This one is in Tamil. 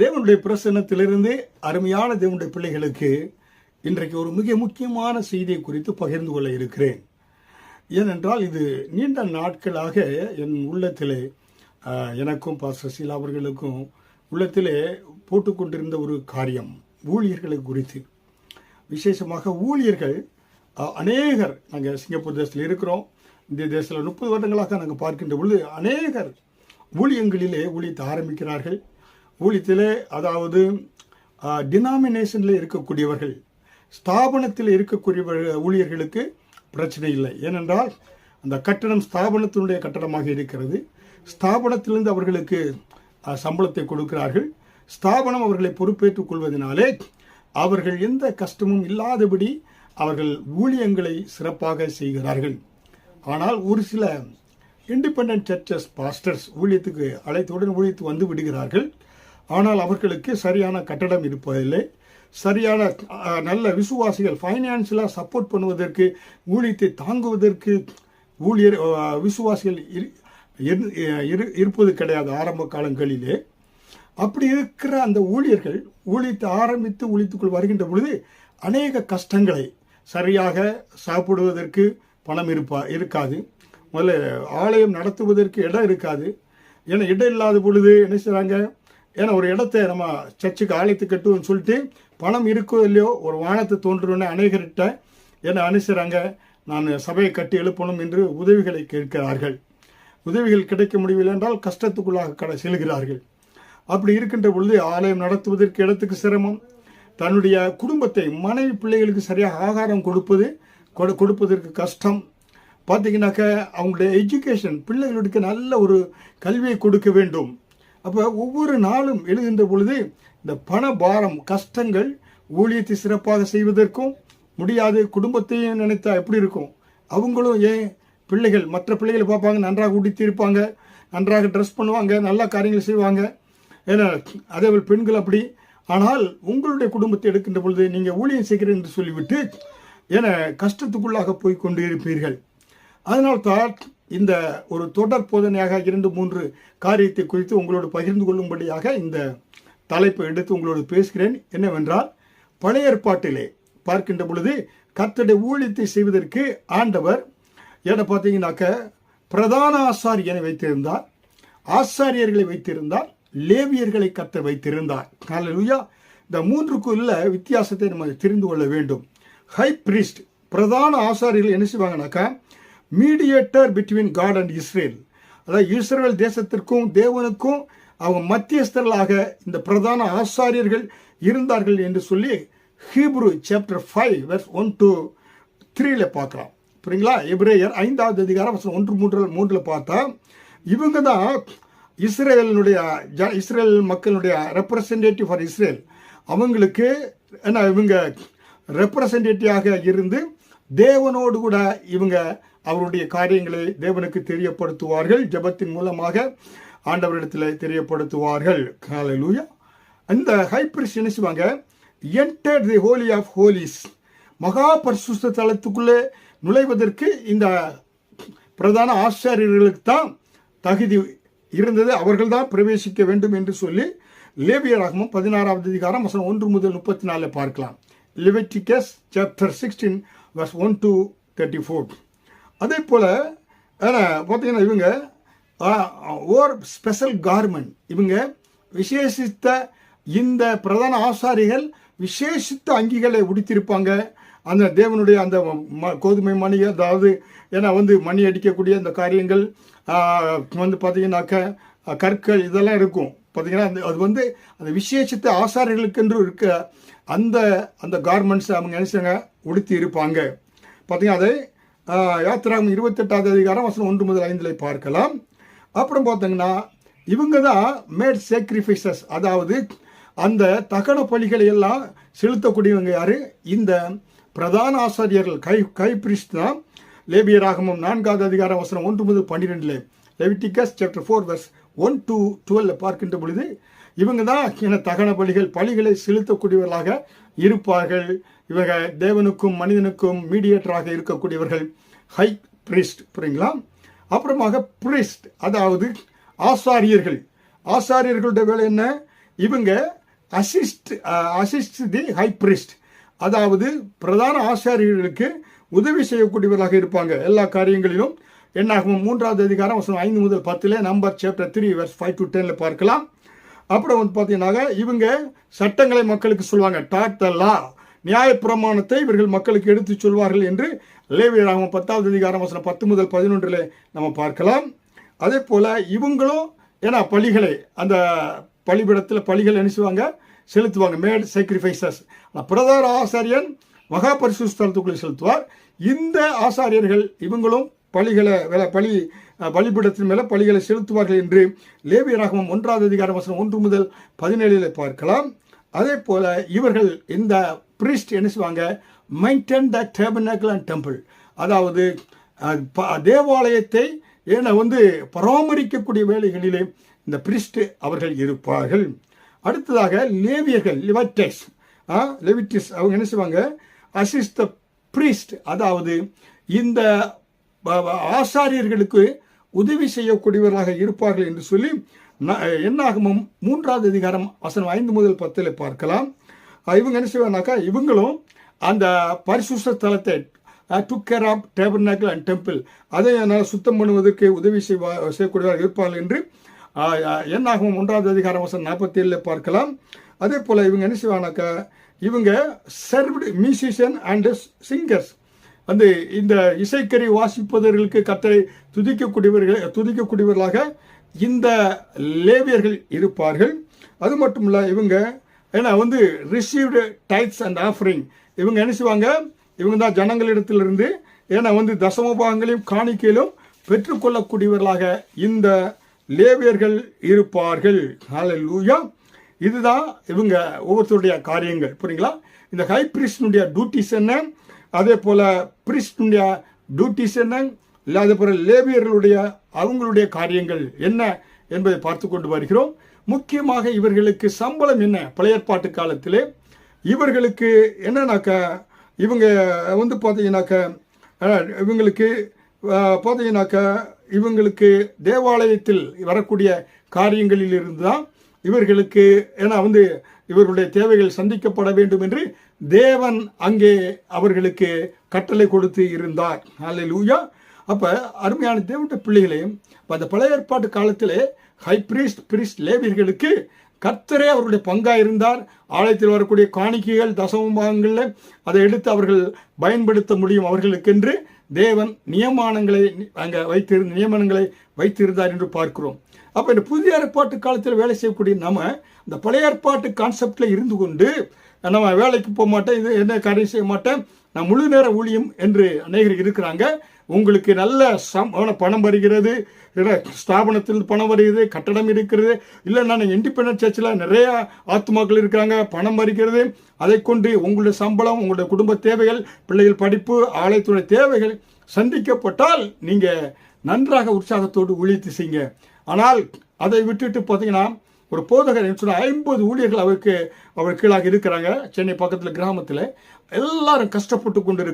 தேவனுடைய பிரசன்னத்திலிருந்து அருமையான தேவனுடைய பிள்ளைகளுக்கு இன்றைக்கு ஒரு மிக முக்கியமான செய்தியை குறித்து பகிர்ந்து கொள்ள இருக்கிறேன். ஏனென்றால் இது நீண்ட நாட்களாக என் உள்ளத்திலே எனக்கும் பா சசிலா அவர்களுக்கும் உள்ளத்திலே போட்டுக்கொண்டிருந்த ஒரு காரியம் ஊழியர்களை குறித்து. விசேஷமாக ஊழியர்கள் அநேகர் நாங்கள் சிங்கப்பூர் தேசத்தில் இருக்கிறோம். இந்திய தேசத்தில் முப்பது வருடங்களாக நாங்கள் பார்க்கின்ற பொழுது அநேகர் ஊழியங்களிலே ஊழியத்தை ஆரம்பிக்கிறார்கள். ஊழியத்திலே அதாவது டினாமினேஷனில் இருக்கக்கூடியவர்கள் ஸ்தாபனத்தில் இருக்கக்கூடிய ஊழியர்களுக்கு பிரச்சனை இல்லை. ஏனென்றால் அந்த கட்டடம் ஸ்தாபனத்தினுடைய கட்டடமாக இருக்கிறது. ஸ்தாபனத்திலிருந்து அவர்களுக்கு சம்பளத்தை கொடுக்கிறார்கள். ஸ்தாபனம் அவர்களை பொறுப்பேற்றுக் கொள்வதனாலே அவர்கள் எந்த கஷ்டமும் இல்லாதபடி அவர்கள் ஊழியங்களை சிறப்பாக செய்கிறார்கள். ஆனால் ஒரு சில இண்டிபெண்ட் சர்ச்சஸ் பாஸ்டர்ஸ் ஊழியத்துக்கு அழைத்தவுடன் ஊழியத்துக்கு வந்து விடுகிறார்கள். ஆனால் அவர்களுக்கு சரியான கட்டடம் இருப்பதில்லை. சரியான நல்ல விசுவாசிகள் ஃபைனான்சியலாக சப்போர்ட் பண்ணுவதற்கு ஊழியத்தை தாங்குவதற்கு ஊழியர் விசுவாசிகள் இரு- இரு- இரு- இருப்பது கிடையாது ஆரம்ப காலங்களிலே. அப்படி இருக்கிற அந்த ஊழியர்கள் ஊழியத்தை ஆரம்பித்து ஊழியத்துக்குள் வருகின்ற பொழுது அநேக கஷ்டங்களை சரியாக சாப்பிடுவதற்கு பணம் இருப்பா இருக்காது. முதல்ல ஆலயம் நடத்துவதற்கு இடம் இருக்காது. ஏன்னா இடம் இல்லாத பொழுது என்ன செய்கிறாங்க ஏன்னா ஒரு இடத்த நம்ம சர்ச்சுக்கு ஆலயத்து கட்டுவோம்னு சொல்லிட்டு பணம் இருக்கோ இல்லையோ ஒரு வானத்தை தோன்றுன்னு அநேகர்கிட்ட என்ன அனுசுறாங்க நான் சபையை கட்டி எழுப்பணும் என்று உதவிகளை கேட்கிறார்கள். உதவிகள் கிடைக்க முடியவில்லை என்றால் கஷ்டத்துக்குள்ளாக கட செல்கிறார்கள். அப்படி இருக்கின்ற பொழுது ஆலயம் நடத்துவதற்கு இடத்துக்கு சிரமம். தன்னுடைய குடும்பத்தை மனைவி பிள்ளைகளுக்கு சரியாக ஆகாரம் கொடுப்பது கொடுப்பதற்கு கஷ்டம். பார்த்தீங்கன்னாக்க அவங்களுடைய எஜுகேஷன் பிள்ளைகளுக்கு நல்ல ஒரு கல்வியை கொடுக்க வேண்டும். அப்போ ஒவ்வொரு நாளும் எழுதுகின்ற பொழுது இந்த பண பாரம் கஷ்டங்கள் ஊழியத்தை சிறப்பாக செய்வதற்கும் முடியாது குடும்பத்தையும் நினைத்தா எப்படி இருக்கும்? அவங்களும் ஏன் பிள்ளைகள் மற்ற பிள்ளைகளை பார்ப்பாங்க நன்றாக உடுத்தியிருப்பாங்க நன்றாக ட்ரெஸ் பண்ணுவாங்க நல்ல காரியங்கள் செய்வாங்க. ஏன்னா அதே போல் பெண்கள் அப்படி. ஆனால் உங்களுடைய குடும்பத்தை எடுக்கின்ற பொழுது நீங்கள் ஊழியம் செய்கிறேன் என்று சொல்லிவிட்டு என கஷ்டத்துக்குள்ளாக போய் கொண்டு இருப்பீர்கள். அதனால்தான் இந்த ஒரு தொடர் போதனையாக இரண்டு மூன்று காரியத்தை குறித்து உங்களோடு பகிர்ந்து கொள்ளும்படியாக இந்த தலைப்பை எடுத்து உங்களோடு பேசுகிறேன். என்னவென்றால் பழைய ஏற்பாட்டிலே பார்க்கின்ற பொழுது கத்தடை ஊழியத்தை செய்வதற்கு ஆண்டவர் என்ன பார்த்தீங்கன்னாக்க பிரதான ஆசாரியனை வைத்திருந்தார் ஆசாரியர்களை வைத்திருந்தார் லேவியர்களை கத்த வைத்திருந்தார். ஹalleluya. இந்த மூன்றுக்குள்ள வித்தியாசத்தை நம்ம தெரிந்து கொள்ள வேண்டும். ஹை பிரிஸ்ட் பிரதான ஆசாரியர்கள் என்ன செய்வாங்கனாக்கா mediator between God and Israel அதாவது இஸ்ரேல் தேசத்திற்கும் தேவனுக்கும் அவங்க மத்தியஸ்தர்களாக இந்த பிரதான ஆசாரியர்கள் இருந்தார்கள் என்று சொல்லி Hebrew chapter five verse one to த்ரீல பார்க்கலாம். புரியுங்களா? எப்ரேயர் ஐந்தாவது அதிகாரம் ஒன்று மூன்று மூன்றில் பார்த்தா இவங்க தான் இஸ்ரேலினுடைய ஜ இஸ்ரேல் மக்களுடைய ரெப்ரசன்டேட்டிவ் ஃபார் இஸ்ரேல் அவங்களுக்கு என்ன இவங்க ரெப்ரசன்டேட்டிவாக இருந்து தேவனோடு கூட இவங்க அவருடைய காரியங்களை தேவனுக்கு தெரியப்படுத்துவார்கள். ஜெபத்தின் மூலமாக ஆண்டவரிடத்தில் தெரியப்படுத்துவார்கள். ஹalleluya அந்த ஹைப்ரிஸ் என்ன செய்வாங்க? Enter the holy of holies மகா பரிசுத்த தலத்துக்குள்ளே நுழைவதற்கு இந்த பிரதான ஆச்சாரியர்களுக்கு தான் தகுதி இருந்தது. அவர்கள் தான் பிரவேசிக்க வேண்டும் என்று சொல்லி லேபியராகமும் பதினாறாவது அதிகாரம் வசனம் ஒன்று முதல் முப்பத்தி நாலில் பார்க்கலாம். Leviticus chapter sixteen verse one to thirty four அதே போல் பார்த்தீங்கன்னா இவங்க ஓர் ஸ்பெஷல் கார்மெண்ட் இவங்க விசேஷித்த இந்த பிரதான ஆசாரிகள் விசேஷித்த அங்கிகளை உடுத்திருப்பாங்க அந்த தேவனுடைய அந்த ம- கோதுமை மணி அதாவது ஏன்னா வந்து மணி அடிக்கக்கூடிய அந்த காரியங்கள் வந்து பார்த்தீங்கன்னாக்க கற்கள் இதெல்லாம் இருக்கும். பார்த்தீங்கன்னா அந்த அது வந்து அந்த விசேஷித்த ஆசாரிகளுக்கென்று இருக்க அந்த அந்த கார்மெண்ட்ஸ் அவங்க நினைச்சாங்க உடுத்தி இருப்பாங்க. பார்த்தீங்கன்னா அதை ஆஹ், யாத்திராகம் இருபத்தெட்டாவது அதிகாரம் வசனம் ஒன்று முதல் ஐந்தில் பார்க்கலாம். அப்புறம் பார்த்தீங்கன்னா இவங்க தான் மேட் சேக்ரிஃபைசஸ் அதாவது அந்த தகன பலிகளை எல்லாம் செலுத்தக்கூடியவங்க யார்? இந்த பிரதான ஆசாரியர்கள் கை கை பிரிஸ்ட் தான் லேபியராகமம் நான்காவது அதிகாரம் வசனம் ஒன்று முதல் பன்னிரெண்டில். Leviticus chapter four verse one to twelve பார்க்கின்ற பொழுது இவங்க தான் என தகன பலிகள் பலிகளை செலுத்தக்கூடியவர்களாக இருப்பார்கள். இவங்க தேவனுக்கும் மனிதனுக்கும் மீடியேட்டராக இருக்கக்கூடியவர்கள் ஹை பிரிஸ்ட் புரியுங்களா? அப்புறமாக பிரிஸ்ட் அதாவது ஆசாரியர்கள். ஆசாரியர்களுடைய வேலை என்ன? இவங்க assist assist the high priest அதாவது பிரதான ஆசாரியர்களுக்கு உதவி செய்யக்கூடியவர்களாக இருப்பாங்க. எல்லா காரியங்களிலும் என்னாகும்? மூன்றாவது அதிகாரம் வசனம் ஐந்து முதல் பத்தில் number chapter three verse five to டென்ல பார்க்கலாம். அப்புறம் வந்து பார்த்தீங்கன்னாக்க இவங்க சட்டங்களை மக்களுக்கு சொல்லுவாங்க டாட் த லா நியாயப்பிரமாணத்தை இவர்கள் மக்களுக்கு எடுத்து சொல்வார்கள் என்று லேவியராகவும் பத்தாவது அதிகாரம் வசனம் பத்து முதல் பதினொன்றில் நம்ம பார்க்கலாம். அதே போல் இவங்களும் ஏன்னா பலிகளை அந்த பலிபிடத்தில் பலிகள் நினைச்சுவாங்க செலுத்துவாங்க மேட் சேக்ரிஃபைசஸ் பிரதான ஆசாரியன் மகா பரிசுஸ்தலத்துக்குள்ளே செலுத்துவார். இந்த ஆசாரியர்கள் இவங்களும் பழிகளை வேலை பழி வழிபடத்தின் மேலே பழிகளை செலுத்துவார்கள் என்று லேவியராகவும் ஒன்றாவது அதிகாரம் வசனம் ஒன்று முதல் பதினேழில் பார்க்கலாம். அதே போல் இவர்கள் இந்த பிரிஸ்ட் என்ன செய்வாங்க? Maintain the tabernacle and temple அதாவது தேவாலயத்தை ஏன்னா வந்து பராமரிக்கக்கூடிய வேலைகளிலே இந்த பிரிஸ்ட் அவர்கள் இருப்பார்கள். அடுத்ததாக லேவியர்கள் லிவட்டஸ் லெவிட்டிஸ் அவங்க என்ன செய்வாங்க? Assist the priest. அதாவது இந்த ஆசாரியர்களுக்கு உதவி செய்யக்கூடியவர்களாக இருப்பார்கள் என்று சொல்லி என்னாகமும் மூன்றாவது அதிகாரம் வசனம் ஐந்து முதல் பத்தில் பார்க்கலாம். இவங்க என்ன செய்வாங்கனாக்கா இவங்களும் அந்த பரிசுத்த ஸ்தலத்தை to care of tabernacle and temple அதை என்னால் சுத்தம் பண்ணுவதற்கு உதவி செய்வா செய்யக்கூடியவர்கள் இருப்பார்கள் என்று என்னாகும் ஒன்றாவது அதிகாரம் வசனம் நாற்பத்தி ஏழில் பார்க்கலாம். அதே போல் இவங்க என்ன செய்வாங்கனாக்கா இவங்க சர்வ்டு மியூசிஷியன் அண்ட் சிங்கர்ஸ் வந்து இந்த இசைக்கறி வாசிப்பவர்களுக்கு கத்தரை துதிக்கக்கூடியவர்கள் துதிக்கக்கூடியவர்களாக இந்த லேவியர்கள் இருப்பார்கள். அது மட்டும் இல்லை இவங்க ஏன்னா வந்து ரிசீவ்டு டைப்ஸ் அண்ட் ஆஃபரிங் இவங்க என்ன செய்வாங்க? இவங்க தான் ஜனங்களிடத்திலிருந்து ஏன்னா வந்து தசமபாகங்களையும் காணிக்கையிலும் பெற்றுக்கொள்ளக்கூடியவர்களாக இந்த லேவியர்கள் இருப்பார்கள். ஹalleluya இதுதான் இவங்க ஒவ்வொருத்தருடைய காரியங்கள். புரியுங்களா? இந்த ஹைப்ரிஸ்டனுடைய டியூட்டிஸ் என்ன? அதே போல் பிரிஸ்டனுடைய டியூட்டிஸ் என்ன? இல்லை அதே போல் லேவியர்களுடைய அவங்களுடைய காரியங்கள் என்ன என்பதை பார்த்து கொண்டு வருகிறோம். முக்கியமாக இவர்களுக்கு சம்பளம் என்ன? பழைய ஏற்பாட்டு காலத்திலே இவர்களுக்கு என்னன்னாக்கா இவங்க வந்து பார்த்தீங்கன்னாக்கா இவங்களுக்கு பார்த்தீங்கன்னாக்க பார்த்தீங்கன்னாக்கா இவங்களுக்கு தேவாலயத்தில் வரக்கூடிய காரியங்களில் இருந்து தான் இவர்களுக்கு ஏன்னா வந்து இவர்களுடைய தேவைகள் சந்திக்கப்பட வேண்டும் என்று தேவன் அங்கே அவர்களுக்கு கட்டளை கொடுத்து இருந்தார். அல்லேலூயா அப்போ அருமையான தேவனுடைய பிள்ளைகளையும் அந்த பழைய ஏற்பாட்டு காலத்திலே ஹை பிரீஸ்ட் பிரீஸ்ட் லேவியர்களுக்கு கர்த்தரே அவருடைய பங்காக இருந்தார். ஆலயத்தில் வரக்கூடிய காணிக்கைகள் தசமபாகங்களில் அதை எடுத்து அவர்கள் பயன்படுத்த முடியும் அவர்களுக்கென்று தேவன் நியமானங்களை அங்கே வைத்திரு நியமனங்களை வைத்திருந்தார் என்று பார்க்கிறோம். அப்போ இந்த புதிய ஏற்பாட்டு காலத்தில் வேலை செய்யக்கூடிய நம்ம இந்த பழைய ஏற்பாட்டு கான்செப்டில் இருந்து கொண்டு நம்ம வேலைக்கு போக மாட்டேன் இது என்ன காரியம் செய்ய மாட்டேன் நான் முழு நேர ஊழியம் என்று அநேகர் இருக்கிறாங்க. உங்களுக்கு நல்ல சம் பணம் வருகிறது இல்லை ஸ்தாபனத்தில் பணம் வருகிறது கட்டடம் இருக்கிறது இல்லை நான் இண்டிபெண்டன்ட் சர்ச்சில் நிறைய ஆத்மாக்கள் இருக்கிறாங்க பணம் வருகிறது. அதை கொண்டு உங்களுடைய சம்பளம் உங்களுடைய குடும்ப தேவைகள் பிள்ளைகள் படிப்பு ஆலயத்துடைய தேவைகள் சந்திக்கப்பட்டால் நீங்கள் நன்றாக உற்சாகத்தோடு ஊழியத்தை செய்யுங்க. ஆனால் அதை விட்டுட்டு பார்த்தீங்கன்னா ஒரு போதகர் என்ன ஐம்பது ஊழியர்கள் அவருக்கு அவர் கீழாக இருக்கிறாங்க. சென்னை பக்கத்தில் கிராமத்தில். எல்லாரும் கஷ்டப்பட்டு கொண்டு